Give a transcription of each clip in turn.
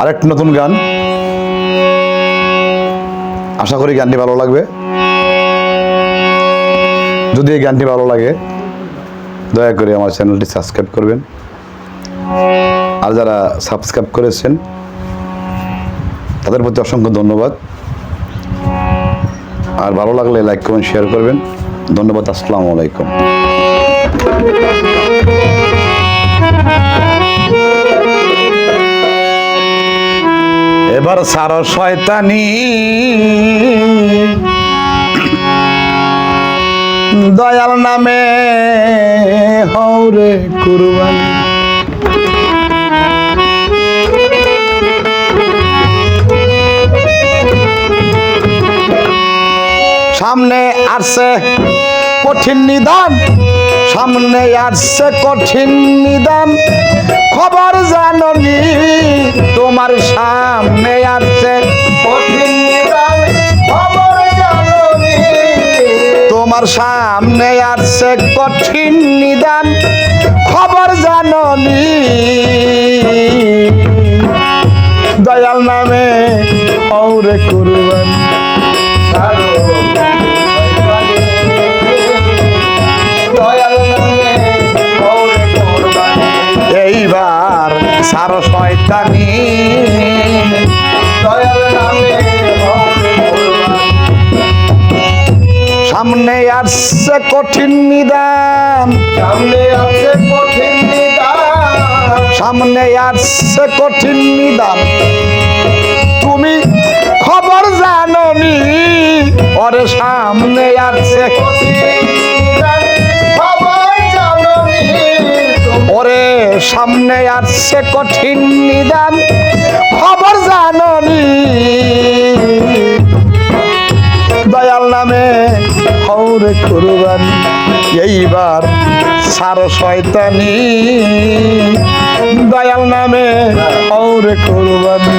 আরেকটা নতুন গান। আশা করি গানটি ভালো লাগবে। যদি এই গানটি ভালো লাগে, দয়া করে আমার চ্যানেলটি সাবস্ক্রাইব করবেন। আর যারা সাবস্ক্রাইব করেছেন, তাদের প্রতি অসংখ্য ধন্যবাদ। আর ভালো লাগলে লাইক, কমেন্ট শেয়ার করবেন। ধন্যবাদ, আসসালামু আলাইকুম। এবার সার শয়তানি। দয়াল নামে হৌরে কুরবানি। সামনে আসছে কঠিন নিদান। সামনে আসছে কঠিন নিদান। খবর জাননি, তোমার সামনে আসছে কঠিন নিদান। খবর জাননি, তোমার সামনে আসছে কঠিন নিদান। খবর জাননি। দয়াল নামে ওরে কুরবান। সামনে আসছে কঠিন নিদান। সামনে আছে কঠিন নিদান। সামনে আসছে কঠিন নিদান। তুমি খবর জাননি ওরে সামনে আসছে ওরে সামনে আসছে কঠিন নিদান খবর জাননি। দয়াল কুরবান এইবার সার শয়তানি। দয়াল নামে ওরে কুরবানি।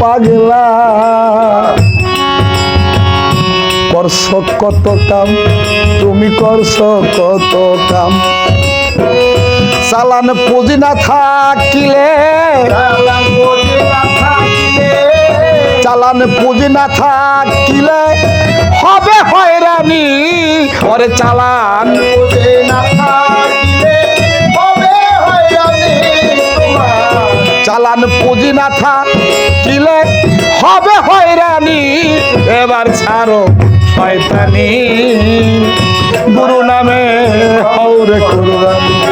পাগলা। করছ কত কাম তুমি করছ কত কাম। চালান পুঁজি না থাকিলে। চালান পুঁজি না থাকিলে হবে হয়রানি। ওরে চালান। বুঝি না থাকিলে হবে হয়রানি চালান পুঁজি না থাকিলে হবে হয়রানি এবার ছাড়ো শয়তানি। গুরু নামে হৌরে কুরবানি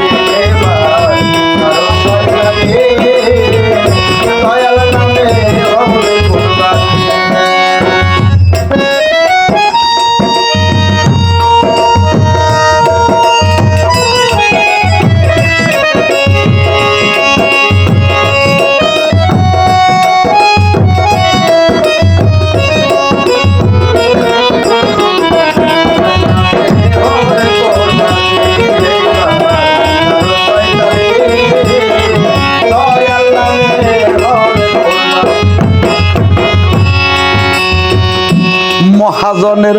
মহাজনের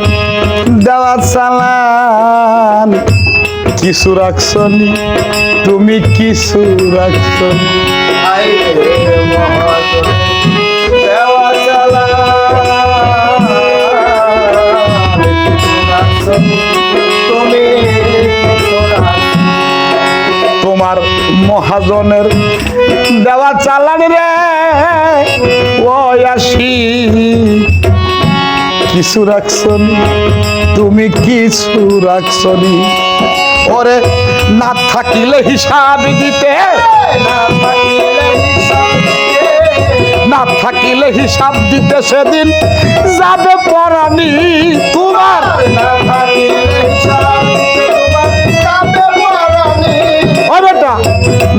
দেওয়া চালান। কিছু রাখছনি তুমি কিছু রাখছনি। তোমার মহাজনের দেওয়া চালান রে। ও আসি কিছু রাখছনি? তুমি কিছু রাখছনি? ওরে, না থাকিলে হিসাব দিতে। না থাকিলে হিসাব দিতে সেদিন যাবে পরানি তোমার।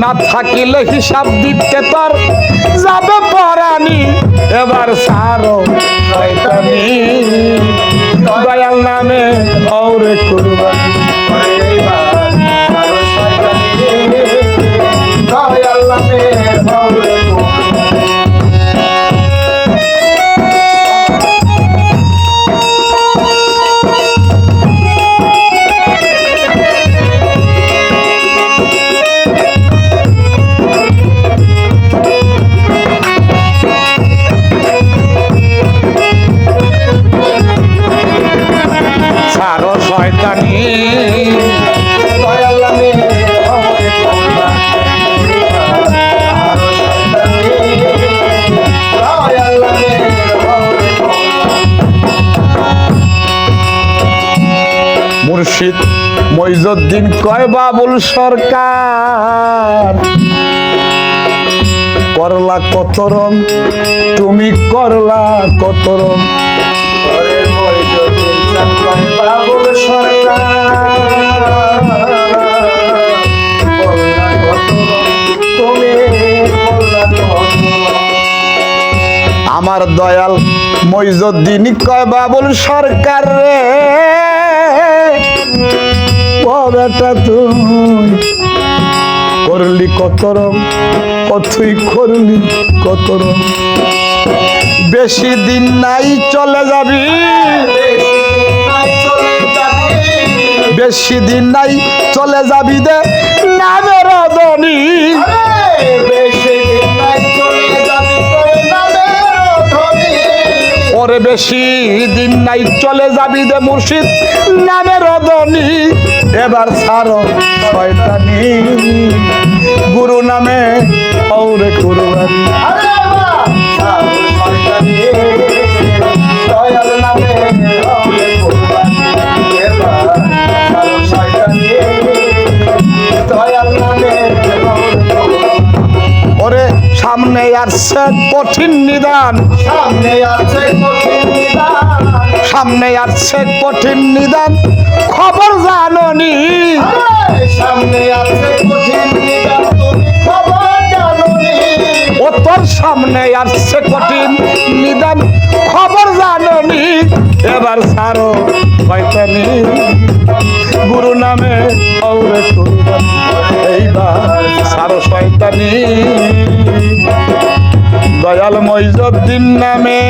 না থাকিলে হিসাব দিতে তোর যাবে পরানি। এবার সারো নামে অরে কুরবানি। ভবে কুরবানি। মুর্শিদ মইজুদ্দিন কয় বাবুল সরকার করলা কত রং তুমি করলা কত রং আমার দয়াল মইজুদ্দিন কয় বাবুল সরকার রে? বেটা তুই, করলি কত রং কতই করলি কত রং। বেশি দিন নাই চলে যাবি। বেশি দিন নাই চলে যাবি দে। নামের ধনী বেশি দিন নাই চলে যাবি তোর নামের ধ্বনি। ওরে বেশি দিন নাই চলে যাবি দে মুর্শিদ নামের ধনী এবার ছাড়ো শয়তানি। গুরু নামে ওরে কুরবানি। আরে বাবা, শয়তানি, দয়াল নামে সামনে আসছে কঠিন নিদান। সামনে আছে কঠিন নিদান। সামনে আসছে কঠিন নিদান। খবর জাননি। সামনে আছে কঠিন। ও তোর সামনে আসছে কঠিন নিদান। খবর জাননি। এবার সারো শয়তানি গুরু নামে এইবার সারো শয়তানি। দয়াল মৈজদ্দিন নামে।